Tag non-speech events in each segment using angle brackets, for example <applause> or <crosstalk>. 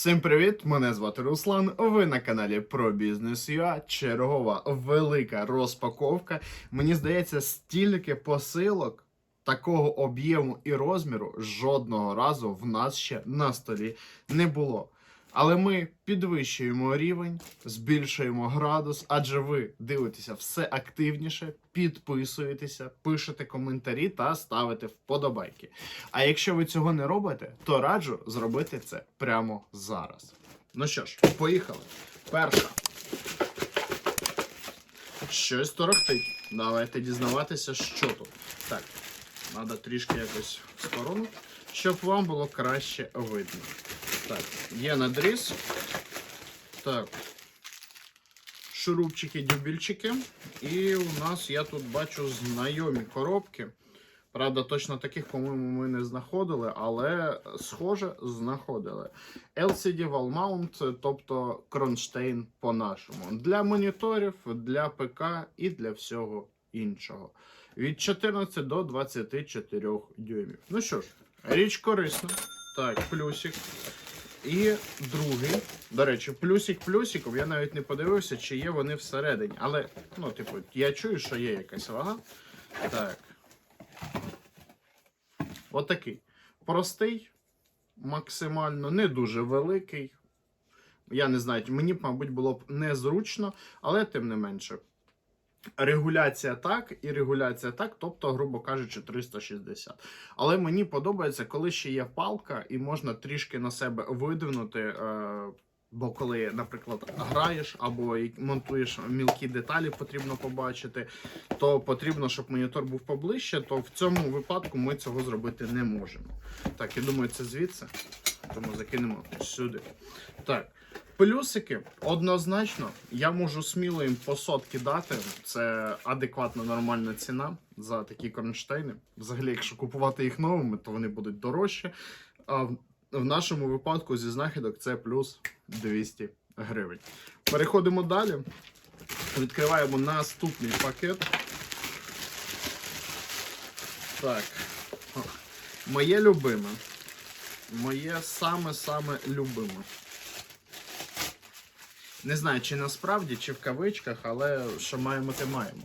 Всім привіт! Мене звати Руслан. Ви на каналі про бізнес ЮА. Чергова велика розпаковка. Мені здається, стільки посилок такого об'єму і розміру жодного разу в нас ще на столі не було. Але ми підвищуємо рівень, збільшуємо градус, адже ви дивитеся все активніше, підписуєтеся, пишете коментарі та ставите вподобайки. А якщо ви цього не робите, то раджу зробити це прямо зараз. Ну що ж, поїхали. Перша. Щось торохтить. Давайте дізнаватися, що тут. Так, треба трішки якось в сторону, щоб вам було краще видно. Так, є надріз. Так. Шурупчики, дюбільчики. І у нас я тут бачу знайомі коробки. Правда, точно таких, по-моєму, ми не знаходили, але схоже, знаходили. LCD Wall Mount, тобто кронштейн по-нашому. Для моніторів, для ПК і для всього іншого. Від 14 до 24 дюймів. Ну що ж, річ корисна. Так, плюсик. І другий. До речі, плюсик плюсиком. Я навіть не подивився, чи є вони всередині. Але, ну, типу, я чую, що є якась вага. Так. Отакий. Простий, максимально, не дуже великий. Я не знаю, мені, мабуть, було б незручно, але тим не менше. Регуляція так і регуляція так, тобто, грубо кажучи, 360. Але мені подобається, коли ще є палка, і можна трішки на себе видвинути. Е- Бо коли, наприклад, граєш або монтуєш мілкі деталі, потрібно побачити, то потрібно, щоб монітор був поближче, то в цьому випадку ми цього зробити не можемо. Так, я думаю, це звідси. Тому закинемо сюди. Так. Плюсики однозначно, я можу сміло їм по сотки дати. Це адекватна нормальна ціна за такі кронштейни. Взагалі, якщо купувати їх новими, то вони будуть дорожчі. А в- нашому випадку зі знахідок це плюс 200 гривень. Переходимо далі. Відкриваємо наступний пакет. Так. Моє любиме. Моє саме-саме любиме. Не знаю, чи насправді, чи в кавичках, але що маємо, те маємо.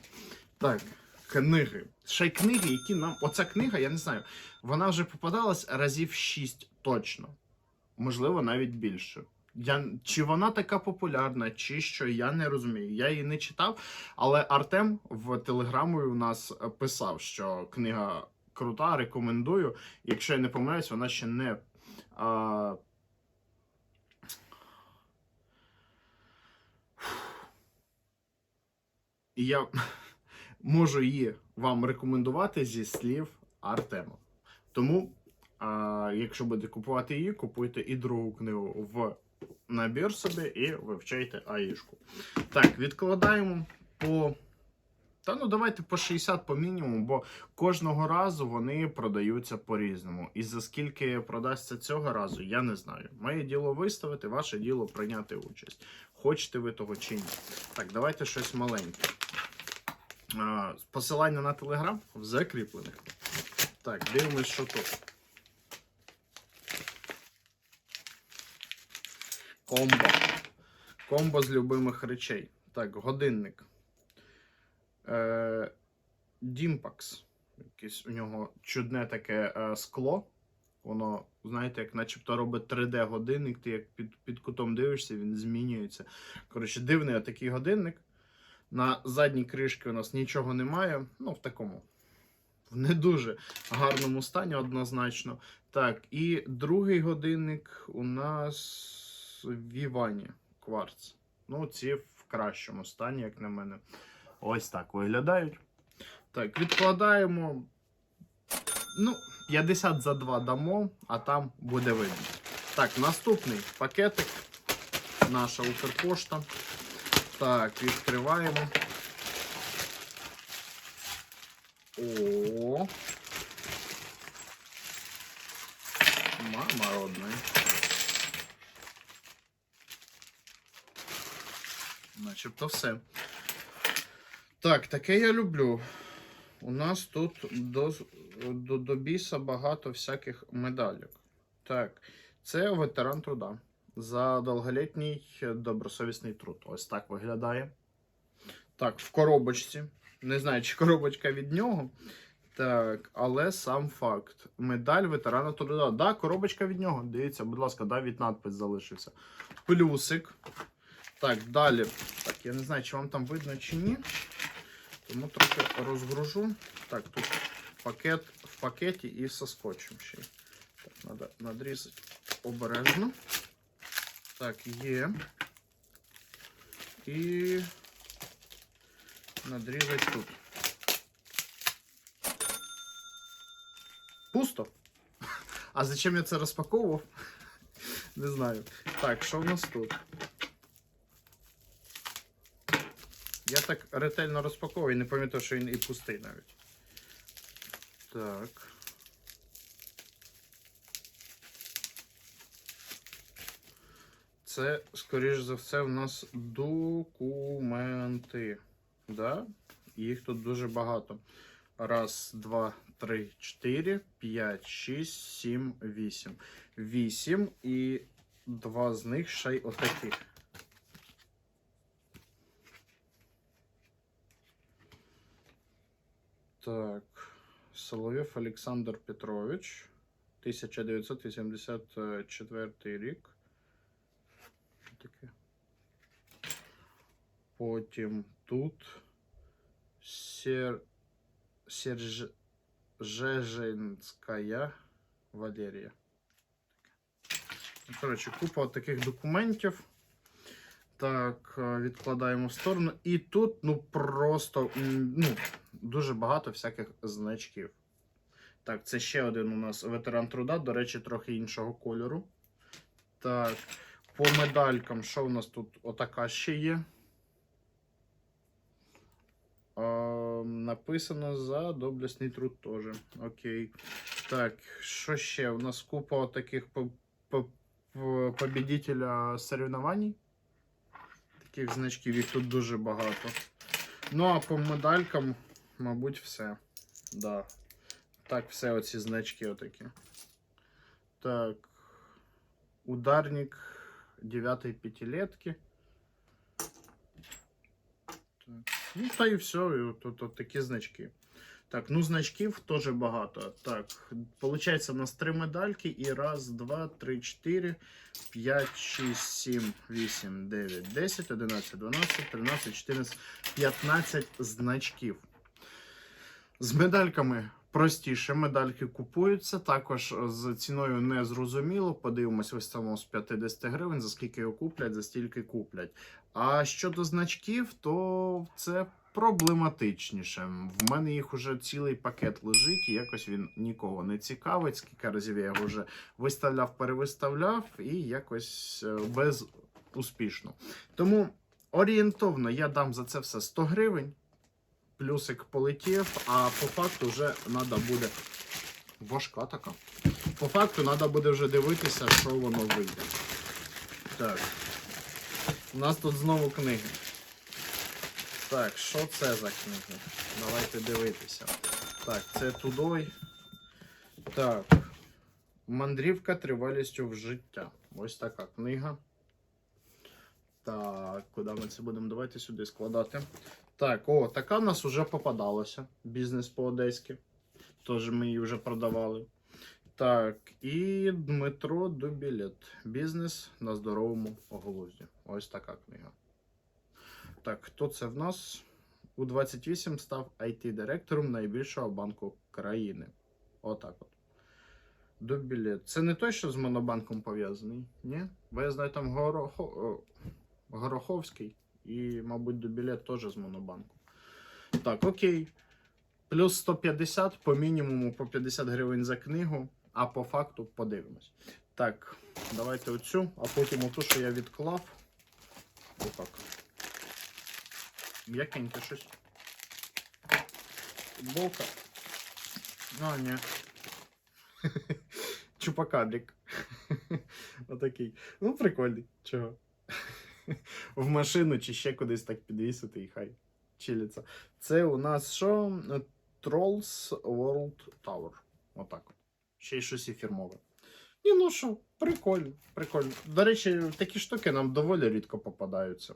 Так, книги. Ще й книги, які нам. Оця книга, я не знаю, вона вже попадалась разів 6 точно. Можливо, навіть більше. Я, чи вона така популярна, чи що, я не розумію. Я її не читав, але Артем в телеграмі у нас писав, що книга крута, рекомендую. Якщо я не помиляюсь, вона ще не. А... І я можу її вам рекомендувати зі слів Артема. Тому, а, якщо будете купувати її, купуйте і другу книгу в набір собі і вивчайте аїшку. Так, відкладаємо по. Та ну давайте по 60 по мінімуму, бо кожного разу вони продаються по-різному. І за скільки продасться цього разу, я не знаю. Моє діло виставити, ваше діло прийняти участь. Хочете ви того чи ні. Так, давайте щось маленьке. Посилання на телеграм в закріплених. Так, дивимось, що тут. Комбо. Комбо з любимих речей. Так, годинник. Е, Дімпакс. Якесь у нього чудне таке е, скло. Воно, знаєте, як начебто робить 3D-годинник, ти як під, під кутом дивишся, він змінюється. Коротше, дивний такий годинник. На задній кришці у нас нічого немає. Ну, в такому. В не дуже гарному стані, однозначно. Так, і другий годинник у нас в Івані кварц. Ну, ці в кращому стані, як на мене. Ось так виглядають. Так, відкладаємо. Ну, 50 за 2 дамо, а там буде видно. Так, наступний пакетик. Наша Укрпошта. Так, відкриваємо. О. Мама родная. Начебто все. Так, таке я люблю. У нас тут до, до, до біса багато всяких медалек. Так, це ветеран труда. за довголітній добросовісний труд. Ось так виглядає. Так, в коробочці. Не знаю, чи коробочка від нього. Так, але сам факт. Медаль ветерана труда. Да, коробочка від нього. Дивіться, будь ласка, да, від надпис залишився. Плюсик. Так, далі. Так, я не знаю, чи вам там видно, чи ні. Тому трохи розгружу. Так, тут пакет в пакеті і со скотчем ще. Так, треба надрізати обережно. Так, є. І надрізати тут. Пусто. <laughs> А зачем я це розпаковував? <laughs> Не знаю. Так, що в нас тут? Я так ретельно розпаковую, не пам'ятаю, що він і пустий навіть. Так. Це, скоріш за все, в нас документи. Да? Їх тут дуже багато. Раз, два, три, чотири, п'ять, шість, сім, вісім. Вісім і два з них ще й отаких. Так. Соловйов Олександр Петрович. 1984 рік. Що таке? Потім тут Сер... Серж... Жежинська Валерія. Ну, Коротше, купа от таких документів. Так, е, відкладаємо в сторону. І тут, ну, просто ну, дуже багато всяких значків. Так, це ще один у нас ветеран труда, до речі, трохи іншого кольору. Так, по медалькам, що у нас тут? Отака ще є. Е, написано за доблесний труд теж. Окей. Так, що ще? У нас купа таких по, по, по, победителя соревнований. Таких значків їх тут дуже багато. Ну, а по медалькам, мабуть, все. Да. Так, все оці значки отакі. Так. Ударник 9 пятилетки. Так. Ну, та і все. І от, от, от такі значки. Так, ну значків теж багато. Так, получається у нас три медальки і раз, два, три, чотири, п'ять, шість, сім, вісім, дев'ять, десять, одинадцять, дванадцять, тринадцять, чотирнадцять, п'ятнадцять значків. З медальками простіше. Медальки купуються. Також з ціною не зрозуміло. Подивимось, виставимо з 50 гривень, за скільки його куплять, за стільки куплять. А щодо значків, то це проблематичніше. В мене їх уже цілий пакет лежить, і якось він нікого не цікавить. Скільки разів я його вже виставляв, перевиставляв, і якось е, безуспішно. Тому орієнтовно я дам за це все 100 гривень. Плюсик полетів, а по факту вже треба буде. Важка така. По факту треба буде вже дивитися, що воно вийде. Так. У нас тут знову книги. Так, що це за книги? Давайте дивитися. Так, це Тудой. Так. Мандрівка тривалістю в життя. Ось така книга. Так, куди ми це будемо? Давайте сюди складати. Так, о, така в нас вже попадалася. Бізнес по-одеськи. Тож ми її вже продавали. Так, і Дмитро Дубілет. Бізнес на здоровому глузді. Ось така книга. Так, хто це в нас? У 28 став IT-директором найбільшого банку країни. Отак от. Дубілет. Це не той, що з Монобанком пов'язаний? Ні? Бо я знаю, там Горохо... Гороховський і, мабуть, Дубілет теж з Монобанку. Так, окей. Плюс 150 по мінімуму по 50 гривень за книгу, а по факту подивимось. Так, давайте оцю, а потім оту, що я відклав. Отак. М'якеньке щось. Футболка. А, ні. <laughs> Чупакабрик. <laughs> Отакий. Ну, прикольний. Чого? <laughs> В машину чи ще кудись так підвісити і хай чилиться. Це у нас що? Trolls World Tower. Отак. от. Ще й щось і фірмове. І ну що, прикольно, прикольно. До речі, такі штуки нам доволі рідко попадаються.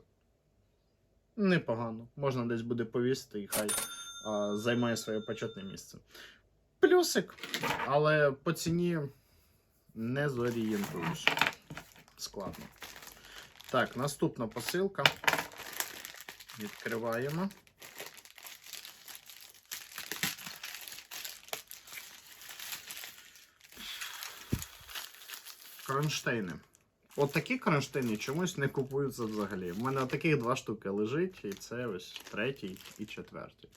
Непогано. Можна десь буде повісити і хай а, займає своє почетне місце. Плюсик, але по ціні не зорієнтуюсь. Складно. Так, наступна посилка. Відкриваємо. Кронштейни. От такі кронштейни чомусь не купуються взагалі. У мене таких два штуки лежить, і це ось третій і четвертий.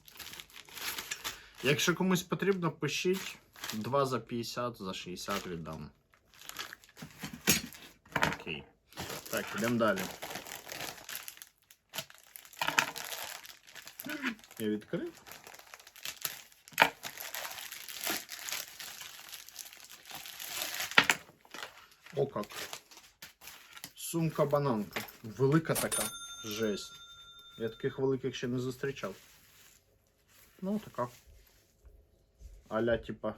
Якщо комусь потрібно, пишіть 2 за 50, за 60 віддам. Окей. Так, йдемо далі. Я відкрив. О как. Сумка-бананка. Велика така. Жесть. Я таких великих ще не зустрічав. Ну, така. Аля, типа.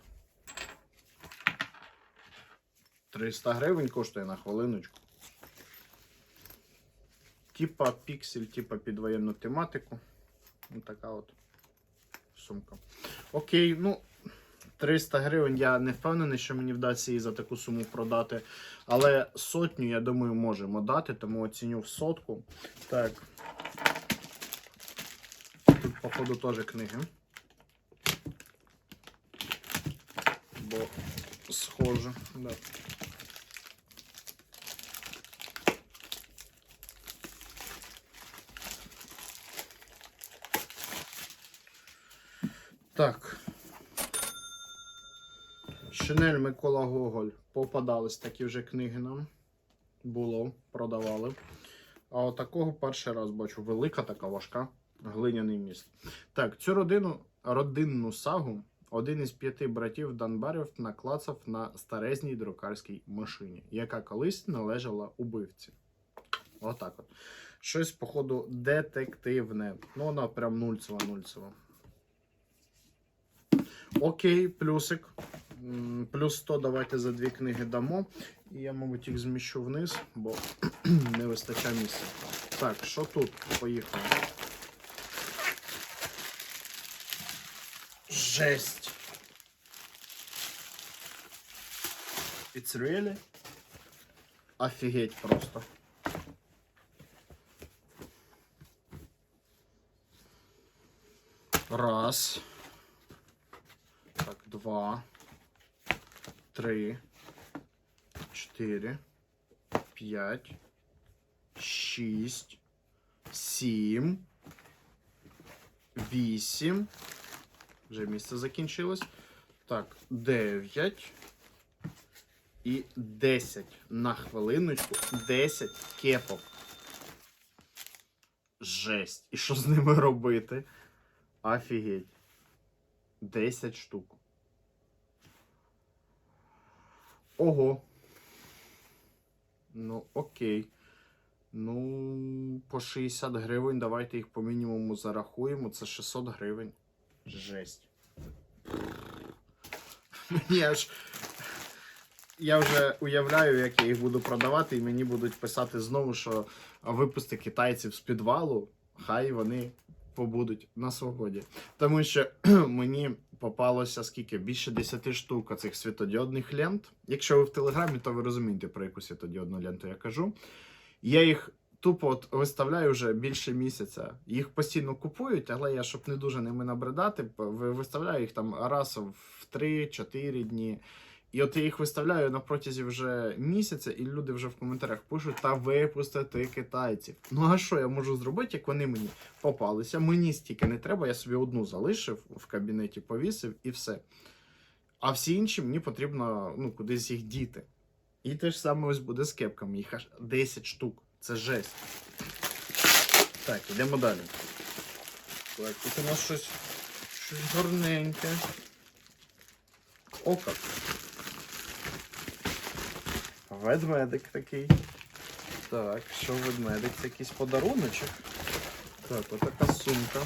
300 гривень коштує на хвилиночку. Типа піксель, типа під воєнну тематику. Ось така от сумка. Окей, ну. 300 гривень я не впевнений, що мені вдасться її за таку суму продати. Але сотню, я думаю, можемо дати, тому оціню в сотку. Так. Тут, походу, теж книги. Бо схоже. Да. Так. Шинель Микола Гоголь. Попадались такі вже книги нам. Було, продавали. А от перший раз бачу. Велика така важка глиняний міст. Так, цю родину, родинну сагу один із п'яти братів Данбарів наклацав на старезній друкарській машині, яка колись належала убивці. Отак от. Щось, походу, детективне. Ну, вона прям нульцева-нульцева. Окей, плюсик. Плюс 100 давайте за дві книги дамо. І я, мабуть, їх зміщу вниз, бо <clears throat> не вистачає місця. Так, що тут? Поїхали. Жесть. It's really? Офігеть просто. Раз. Так, два. Три. Чотири. П'ять. Шість. Сім. Вісім. Вже місце закінчилось. Так, 9 і 10 на хвилиночку. 10 кепок. Жесть. І що з ними робити? Офігеть. 10 штук. Ого. Ну, окей. Ну, по 60 гривень. Давайте їх по мінімуму зарахуємо. Це 600 гривень. Жесть. Мені аж. Я вже уявляю, як я їх буду продавати, і мені будуть писати знову, що випусти китайців з підвалу, хай вони побудуть на свободі. Тому що <clears throat> мені попалося скільки? Більше 10 штук цих світодіодних лент. Якщо ви в Телеграмі, то ви розумієте, про яку світодіодну ленту я кажу. Я їх тупо от виставляю вже більше місяця. Їх постійно купують, але я, щоб не дуже ними набридати, ви- виставляю їх там раз в 3-4 дні. І от я їх виставляю на протязі вже місяця, і люди вже в коментарях пишуть та випустити китайців. Ну а що я можу зробити, як вони мені попалися? Мені стільки не треба, я собі одну залишив в кабінеті, повісив і все. А всі інші мені потрібно ну, кудись їх діти. І те ж саме ось буде з кепками. Їх аж 10 штук. Це жесть. Так, йдемо далі. Так, тут у нас щось, щось гарненьке. О, как. Ведмедик такий. Так, що ведмедик? Це якийсь подаруночок. Так, отака сумка.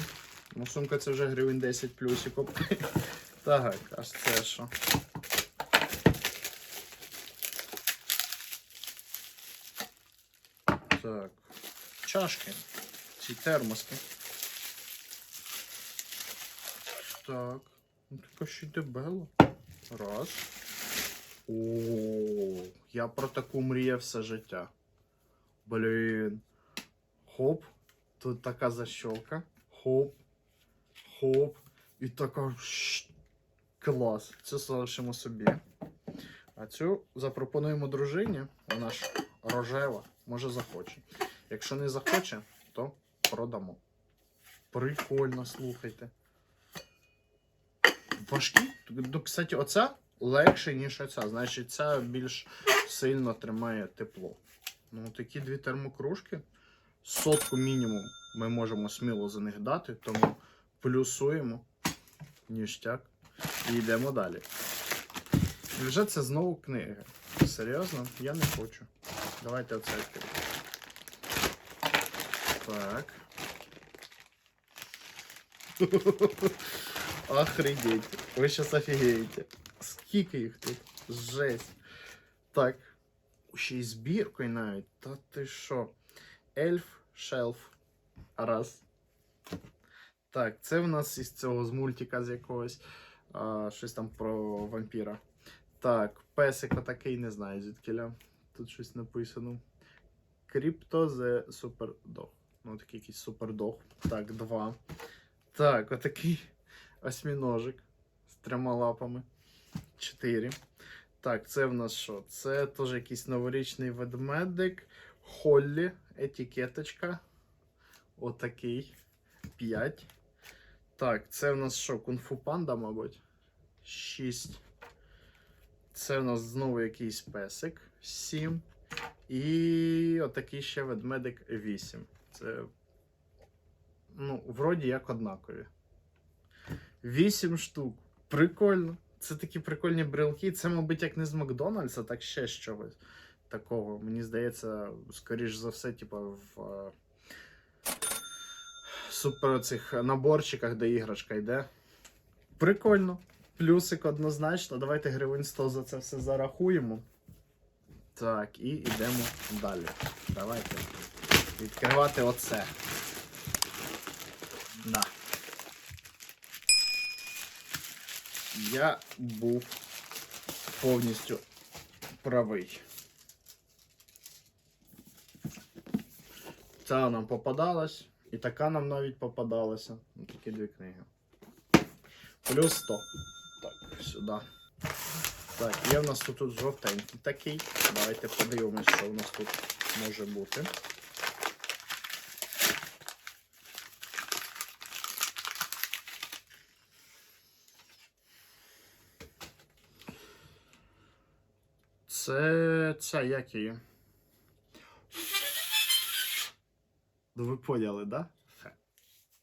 Ну, Сумка це вже гривень 10 плюсиків. <laughs> Так, аж це що. Так. Чашки. Ці термоски. Так. Ну, типу, така ще дебело. Раз. О, я про таку мріяв все життя. Блін. Хоп. Тут така защолка. Хоп. Хоп. І така. Клас. Це залишимо собі. А цю запропонуємо дружині. Вона ж рожева. Може захоче. Якщо не захоче, то продамо. Прикольно, слухайте. Важкі? Кстати, оця легше, ніж оця. Значить, ця більш сильно тримає тепло. Ну, такі дві термокружки. Сотку мінімум ми можемо сміло за них дати, тому плюсуємо ніштяк і йдемо далі. Вже це знову книги. Серйозно? Я не хочу. Давайте оце відкриємо. Так. <laughs> Охренеть. Ви сейчас офігеєте. Скільки їх тут? Жесть. Так. Ще й збіркою навіть. Та ти що? Ельф, шелф. Раз. Так, це в нас із цього з мультика з якогось. А, щось там про вампіра. Так, песик отакий, не знаю звідкиля. Тут щось написано. Крипто the Superdog. Ну, такий якийсь супердог. Так, два. Так, отакий осьміножик з трьома лапами. Чотири. Так, це в нас що? Це теж якийсь новорічний ведмедик. Холлі, етикеточка. Отакий. П'ять. Так, це в нас що? Кунг-фу панда, мабуть. Шість. Це в нас знову якийсь песик. Сім. І отакий ще ведмедик 8. Це. Ну, вроді як однакові. 8 штук. Прикольно. Це такі прикольні брелки. Це, мабуть, як не з Макдональдса, так ще з чогось такого. Мені здається, скоріш за все, типу, в е, супер цих наборчиках, де іграшка йде. Прикольно. Плюсик однозначно. Давайте гривень 100 за це все зарахуємо. Так, і йдемо далі. Давайте відкривати оце. Да. Я був повністю правий. Ця нам попадалась, і така нам навіть попадалася. Ну, Такі дві книги. Плюс 100. Так, сюди. Так, є в нас тут, жовтенький такий. Давайте подивимось, що у нас тут може бути. Це. Це як її? Ну ви поняли, да?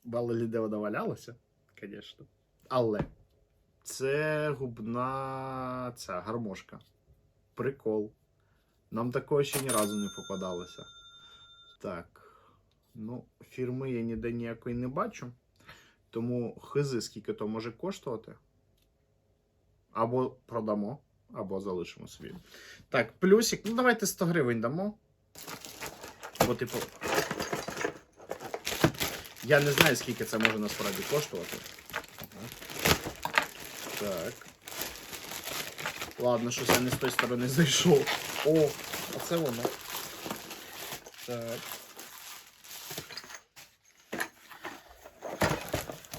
Мало ли де вона валялася, звісно. Але це губна ця гармошка. Прикол. Нам такого ще ні разу не попадалося. Так. Ну, фірми я ніде ніякої не бачу. Тому хизи, скільки то може коштувати. Або продамо, або залишимо собі. Так, плюсик. Ну, давайте 100 гривень дамо. Бо, типу. Я не знаю, скільки це може насправді коштувати. Так. Ладно, щось я не з тої сторони зайшов. О, оце воно. Так.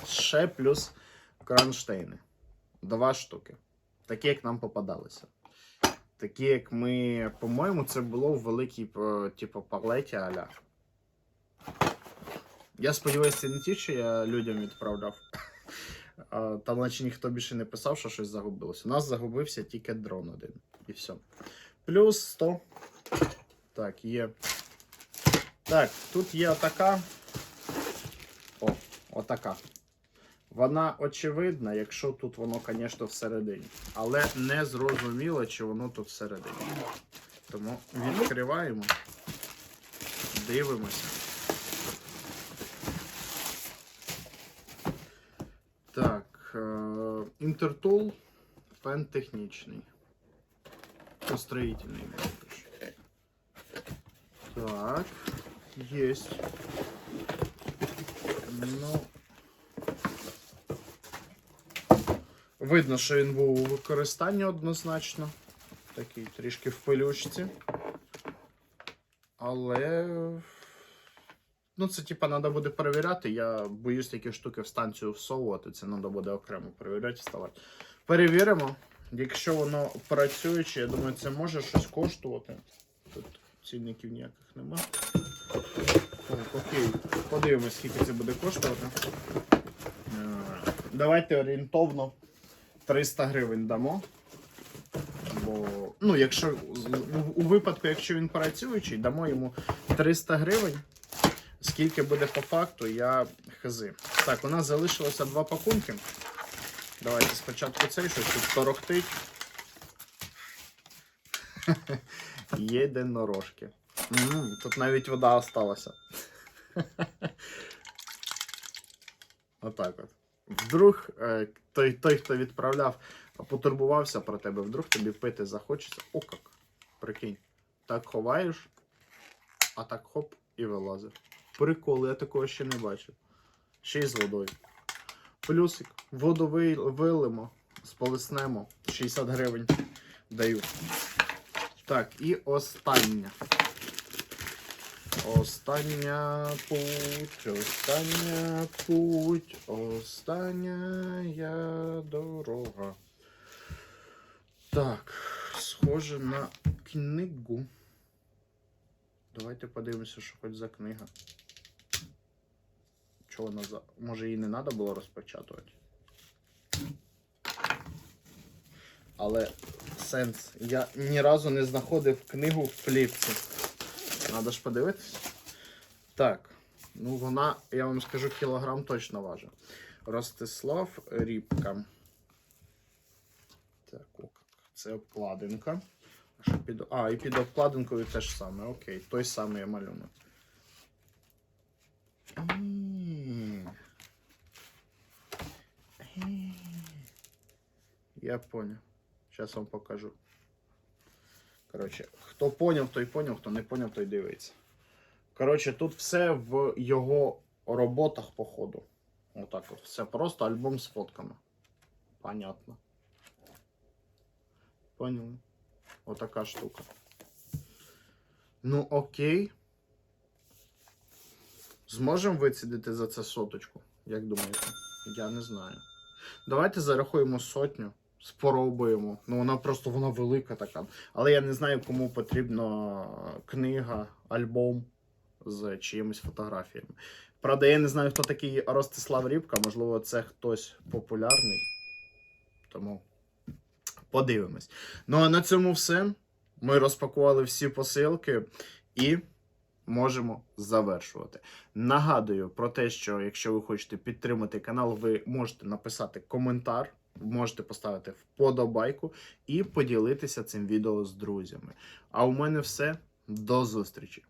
Ще плюс кронштейни. Два штуки. Такі, як нам попадалися. Такі, як ми, по-моєму, це було в великій, е, типу, палеті аля. Я сподіваюся, це не ті, що я людям відправляв. <laughs> Там, наче ніхто більше не писав, що щось загубилося. У нас загубився тільки дрон один. І все. Плюс 100. Так, є. Так, тут є отака. О, отака. Вона очевидна, якщо тут воно, звісно, всередині. Але не зрозуміло, чи воно тут всередині. Тому відкриваємо. Дивимося. Так, інтертул фен технічний. Построїтельний. Так, єсть. Ну. Видно, що він був у використанні однозначно. Такий трішки в пилючці. Але. Ну, це типа треба буде перевіряти. Я боюсь такі штуки в станцію всовувати. Це треба буде окремо перевіряти вставати. Перевіримо. Якщо воно працююче, я думаю, це може щось коштувати. Тут цінників ніяких нема. Так, окей. Подивимось, скільки це буде коштувати. Е, Давайте орієнтовно 300 гривень дамо. Бо, ну, якщо у, випадку, якщо він працюючий, дамо йому 300 гривень. Скільки буде по факту, я хзи. Так, у нас залишилося два пакунки. Давайте спочатку цей щось тут торохтить. <laughs> Єдинорожки. Тут навіть вода осталася. <laughs> Отак от. Вдруг е, той, той, хто відправляв, потурбувався про тебе, вдруг тобі пити захочеться. О, як. Прикинь. Так ховаєш, а так хоп і вилазить. Прикол, я такого ще не бачив. Ще й з водою. Плюсик. Воду вилимо, сполиснемо. 60 гривень даю. Так, і остання. Остання путь, остання путь, остання дорога. Так, схоже на книгу. Давайте подивимося, що хоч за книга. Чого вона за. Може її не треба було розпечатувати. Але сенс. Я ні разу не знаходив книгу в плівці. Надо ж подивитись. Так. Ну, вона, я вам скажу, кілограм точно важить. Ростислав Рібка. Так, о, це обкладинка. А, під... а, і під обкладинкою теж саме. Окей, той самий малюнок. Я понял. Сейчас вам покажу. Коротше, хто поняв, той поняв, хто не поняв, той дивиться. Коротше, тут все в його роботах, походу. Отак от. Все просто альбом з фотками. Понятно. Поняли? Отака штука. Ну, окей. Зможемо вицідити за це соточку? Як думаєте? Я не знаю. Давайте зарахуємо сотню. Спробуємо. Ну, вона просто вона велика така. Але я не знаю, кому потрібна книга, альбом з чиїмись фотографіями. Правда, я не знаю, хто такий Ростислав Рібка, можливо, це хтось популярний. Тому подивимось. Ну а на цьому все. Ми розпакували всі посилки і можемо завершувати. Нагадую про те, що якщо ви хочете підтримати канал, ви можете написати коментар, можете поставити вподобайку і поділитися цим відео з друзями. А у мене все. До зустрічі!